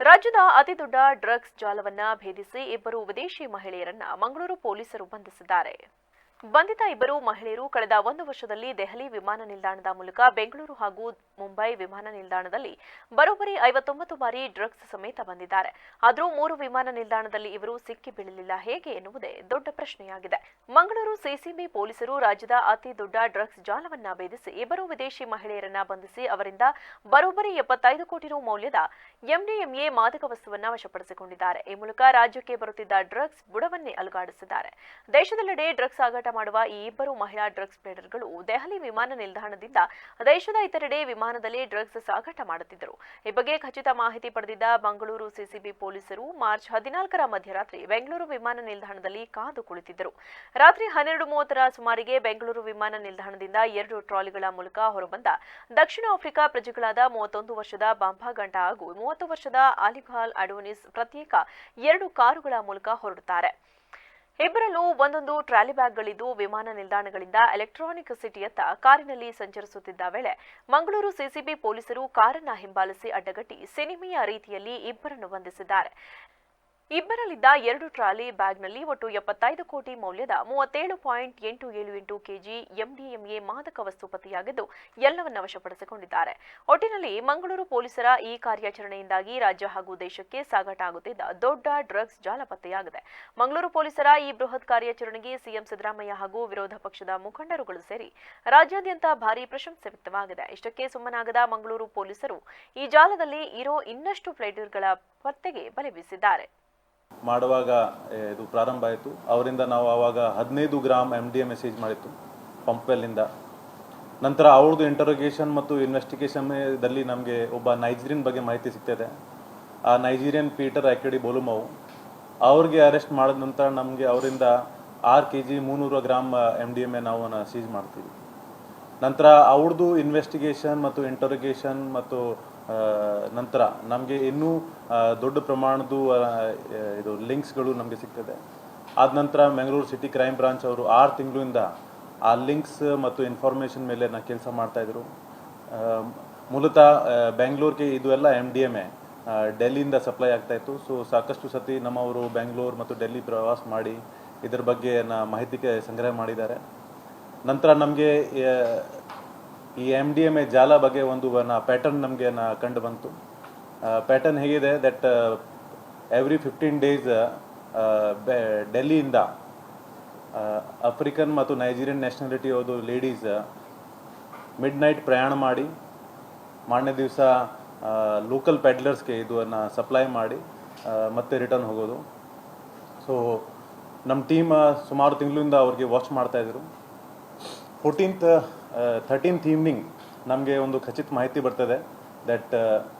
ರಾಜ್ಯದ ಅತಿದೊಡ್ಡ ಡ್ರಗ್ಸ್ ಜಾಲವನ್ನ ಭೇದಿಸಿ ಇಬ್ಬರು ವಿದೇಶಿ ಮಹಿಳೆಯರನ್ನ ಮಂಗಳೂರು ಪೊಲೀಸರು ಬಂಧಿಸಿದ್ದಾರೆ. ಬಂಧಿತ ಇಬ್ಬರು ಮಹಿಳೆಯರು ಕಳೆದ ಒಂದು ವರ್ಷದಲ್ಲಿ ದೆಹಲಿ ವಿಮಾನ ನಿಲ್ದಾಣದ ಮೂಲಕ ಬೆಂಗಳೂರು ಹಾಗೂ ಮುಂಬೈ ವಿಮಾನ ನಿಲ್ದಾಣದಲ್ಲಿ ಬರೋಬ್ಬರಿ ಐವತ್ತೊಂಬತ್ತು ಬಾರಿ ಡ್ರಗ್ಸ್ ಸಮೇತ ಬಂದಿದ್ದಾರೆ. ಆದರೂ ಮೂರು ವಿಮಾನ ನಿಲ್ದಾಣದಲ್ಲಿ ಇವರು ಸಿಕ್ಕಿ ಬೀಳಲಿಲ್ಲ. ಹೇಗೆ ಎನ್ನುವುದೇ ದೊಡ್ಡ ಪ್ರಶ್ನೆಯಾಗಿದೆ. ಮಂಗಳೂರು ಸಿಸಿಬಿ ಪೊಲೀಸರು ರಾಜ್ಯದ ಅತಿ ದೊಡ್ಡ ಡ್ರಗ್ಸ್ ಜಾಲವನ್ನ ಭೇದಿಸಿ ಇಬ್ಬರು ವಿದೇಶಿ ಮಹಿಳೆಯರನ್ನ ಬಂಧಿಸಿ ಅವರಿಂದ ಬರೋಬ್ಬರಿ ಎಪ್ಪತ್ತೈದು ಕೋಟಿ ರು ಮೌಲ್ಯದ ಎಂಡಿಎಂಎ ಮಾದಕ ವಸ್ತುವನ್ನ ವಶಪಡಿಸಿಕೊಂಡಿದ್ದಾರೆ. ಈ ಮೂಲಕ ರಾಜ್ಯಕ್ಕೆ ಬರುತ್ತಿದ್ದ ಡ್ರಗ್ಸ್ ಬುಡವನ್ನೇ ಅಲುಗಾಡಿಸಿದ್ದಾರೆ. ದೇಶದೆಲ್ಲೆಡೆ ಡ್ರಗ್ಸ್ ಸಾಗಾಟ ಮಾಡುವ ಈ ಇಬ್ಬರು ಮಹಿಳಾ ಡ್ರಗ್ಸ್ ಪ್ಲೇಡರ್ಗಳು ದೆಹಲಿ ವಿಮಾನ ನಿಲ್ದಾಣದಿಂದ ದೇಶದ ಇತರೆಡೆ ವಿಮಾನದಲ್ಲಿ ಡ್ರಗ್ಸ್ ಸಾಗಾಟ ಮಾಡುತ್ತಿದ್ದರು. ಈ ಬಗ್ಗೆ ಖಚಿತ ಮಾಹಿತಿ ಪಡೆದಿದ್ದ ಮಂಗಳೂರು ಸಿಸಿಬಿ ಪೊಲೀಸರು ಮಾರ್ಚ್ ಹದಿನಾಲ್ಕರ ಮಧ್ಯರಾತ್ರಿ ಬೆಂಗಳೂರು ವಿಮಾನ ನಿಲ್ದಾಣದಲ್ಲಿ ಕಾದು ಕುಳಿತಿದ್ದರು. ರಾತ್ರಿ ಹನ್ನೆರಡು ಮೂವತ್ತರ ಸುಮಾರಿಗೆ ಬೆಂಗಳೂರು ವಿಮಾನ ನಿಲ್ದಾಣದಿಂದ ಎರಡು ಟ್ರಾಲಿಗಳ ಮೂಲಕ ಹೊರಬಂದ ದಕ್ಷಿಣ ಆಫ್ರಿಕಾ ಪ್ರಜೆಗಳಾದ ಮೂವತ್ತೊಂದು ವರ್ಷದ ಬಾಂಬಾ ಗಂಟ ಹಾಗೂ ಮೂವತ್ತು ವರ್ಷದ ಅಲಿಘಾಲ್ ಅಡೋನಿಸ್ ಪ್ರತ್ಯೇಕ ಎರಡು ಕಾರುಗಳ ಮೂಲಕ ಹೊರಡುತ್ತಾರೆ. ಇಬ್ಬರಲ್ಲೂ ಒಂದೊಂದು ಟ್ರಾಲಿ ಬ್ಯಾಗ್ಗಳಿದ್ದು ವಿಮಾನ ನಿಲ್ದಾಣಗಳಿಂದ ಎಲೆಕ್ಟ್ರಾನಿಕ್ ಸಿಟಿಯತ್ತ ಕಾರಿನಲ್ಲಿ ಸಂಚರಿಸುತ್ತಿದ್ದ ವೇಳೆ ಮಂಗಳೂರು ಸಿಸಿಬಿ ಪೊಲೀಸರು ಕಾರನ್ನ ಹಿಂಬಾಲಿಸಿ ಅಡ್ಡಗಟ್ಟಿ ಸಿನಿಮೆಯ ರೀತಿಯಲ್ಲಿ ಇಬ್ಬರನ್ನು ಬಂಧಿಸಿದ್ದಾರೆ. ಇಬ್ಬರಲ್ಲಿದ್ದ ಎರಡು ಟ್ರಾಲಿ ಬ್ಯಾಗ್ನಲ್ಲಿ ಒಟ್ಟು ಎಪ್ಪತ್ತೈದು ಕೋಟಿ ಮೌಲ್ಯದ ಮೂವತ್ತೇಳು ಪಾಯಿಂಟ್ ಎಂಟು ಏಳು ಎಂಟು ಕೆಜಿ ಎಂಡಿಎಂಎ ಮಾದಕ ವಸ್ತು ಪತ್ತೆಯಾಗಿದ್ದು, ಎಲ್ಲವನ್ನ ವಶಪಡಿಸಿಕೊಂಡಿದ್ದಾರೆ. ಒಟ್ಟಿನಲ್ಲಿ ಮಂಗಳೂರು ಪೊಲೀಸರ ಈ ಕಾರ್ಯಾಚರಣೆಯಿಂದಾಗಿ ರಾಜ್ಯ ಹಾಗೂ ದೇಶಕ್ಕೆ ಸಾಗಾಟ ಆಗುತ್ತಿದ್ದ ದೊಡ್ಡ ಡ್ರಗ್ಸ್ ಜಾಲ ಪತ್ತೆಯಾಗಿದೆ. ಮಂಗಳೂರು ಪೊಲೀಸರ ಈ ಬೃಹತ್ ಕಾರ್ಯಾಚರಣೆಗೆ ಸಿಎಂ ಸಿದ್ದರಾಮಯ್ಯ ಹಾಗೂ ವಿರೋಧ ಪಕ್ಷದ ಮುಖಂಡರುಗಳು ಸೇರಿ ರಾಜ್ಯಾದ್ಯಂತ ಭಾರಿ ಪ್ರಶಂಸೆ ವ್ಯಕ್ತವಾಗಿದೆ. ಇಷ್ಟಕ್ಕೆ ಸುಮ್ಮನಾಗದ ಮಂಗಳೂರು ಪೊಲೀಸರು ಈ ಜಾಲದಲ್ಲಿ ಇರೋ ಇನ್ನಷ್ಟು ಫ್ಲೈಟರ್ಗಳ ಪತ್ತೆಗೆ ಬಲೆ ಬೀಸಿದ್ದಾರೆ. ಮಾಡುವಾಗ ಇದು ಪ್ರಾರಂಭ ಆಯಿತು. ಅವರಿಂದ ನಾವು ಆವಾಗ ಹದಿನೈದು gram M D A message ಮಾಡಿತ್ತು ಪಂಪೆಲ್ಲಿಂದ ನಂತರ ಅವ್ರದ್ದು ಇಂಟರೋಗೇಷನ್ ಮತ್ತು ಇನ್ವೆಸ್ಟಿಗೇಷನ್ದಲ್ಲಿ ನಮಗೆ ಒಬ್ಬ ನೈಜೀರಿಯನ್ ಬಗ್ಗೆ ಮಾಹಿತಿ ಸಿಗ್ತದೆ. ಆ ನೈಜೀರಿಯನ್ ಪೀಟರ್ ಆ್ಯಕ್ಚುಲಿ ಬೋಲುಮವು ಅವ್ರಿಗೆ ಅರೆಸ್ಟ್ ಮಾಡಿದ ನಂತರ ನಮಗೆ ಅವರಿಂದ ಆರು ಕೆ ಜಿ ಮುನ್ನೂರು gram M D M A ನಾವು ಸೀಸ್ ಮಾಡ್ತೀವಿ. ನಂತರ ಅವ್ರದ್ದು ಇನ್ವೆಸ್ಟಿಗೇಷನ್ ಮತ್ತು ಇಂಟರೋಗೇಷನ್ ಮತ್ತು ನಂತರ ನಮಗೆ ಇನ್ನೂ ದೊಡ್ಡ ಪ್ರಮಾಣದ್ದು ಇದು ಲಿಂಕ್ಸ್ಗಳು ನಮಗೆ ಸಿಗ್ತದೆ. ಆದ ನಂತರ ಬೆಂಗಳೂರು ಸಿಟಿ ಕ್ರೈಮ್ ಬ್ರಾಂಚ್ ಅವರು ಆರು ತಿಂಗಳಿಂದ ಆ ಲಿಂಕ್ಸ್ ಮತ್ತು ಇನ್ಫಾರ್ಮೇಷನ್ ಮೇಲೆ ನಾ ಕೆಲಸ ಮಾಡ್ತಾಯಿದ್ರು ಮೂಲತಃ ಬೆಂಗಳೂರಿಗೆ ಇದು ಎಲ್ಲ ಎಂ ಡಿ ಎಂ ಎ ಡೆಲ್ಲಿಯಿಂದ ಸಪ್ಲೈ ಆಗ್ತಾಯಿತ್ತು ಸೊ ಸಾಕಷ್ಟು ಸತಿ ನಮ್ಮವರು ಬೆಂಗಳೂರು ಮತ್ತು ಡೆಲ್ಲಿ ಪ್ರವಾಸ ಮಾಡಿ ಇದರ ಬಗ್ಗೆ ನಾ ಮಾಹಿತಿ ಸಂಗ್ರಹ ಮಾಡಿದ್ದಾರೆ. ನಂತರ ನಮಗೆ ಈ ಎಂ ಡಿ ಎಂ ಎ ಜಾಲ ಬಗ್ಗೆ ಒಂದು ಪ್ಯಾಟರ್ನ್ ನಮಗೆ ಕಂಡು ಬಂತು. ಪ್ಯಾಟರ್ನ್ ಹೇಗಿದೆ ದಟ್ ಎವ್ರಿ ಫಿಫ್ಟೀನ್ ಡೇಸ್ ಡೆಲ್ಲಿಯಿಂದ ಆಫ್ರಿಕನ್ ಮತ್ತು ನೈಜೀರಿಯನ್ ನ್ಯಾಷನಾಲಿಟಿ ಅವರು ಲೇಡೀಸ್ ಮಿಡ್ ನೈಟ್ ಪ್ರಯಾಣ ಮಾಡಿ, ಮಾರನೇ ದಿವಸ ಲೋಕಲ್ ಪ್ಯಾಡ್ಲರ್ಸ್ಗೆ ಇದನ್ನು ಸಪ್ಲೈ ಮಾಡಿ ಮತ್ತೆ ರಿಟರ್ನ್ ಹೋಗೋದು. ಸೊ ನಮ್ಮ ಟೀಮ್ ಸುಮಾರು ತಿಂಗಳಿಂದ ಅವ್ರಿಗೆ ವಾಚ್ ಮಾಡ್ತಾಯಿದ್ರು ಫೋರ್ಟೀನ್ತ್ ಥರ್ಟೀನ್ತ್ ಈವ್ನಿಂಗ್ ನಮಗೆ ಒಂದು ಖಚಿತ ಮಾಹಿತಿ ಬರ್ತದೆ ದಟ್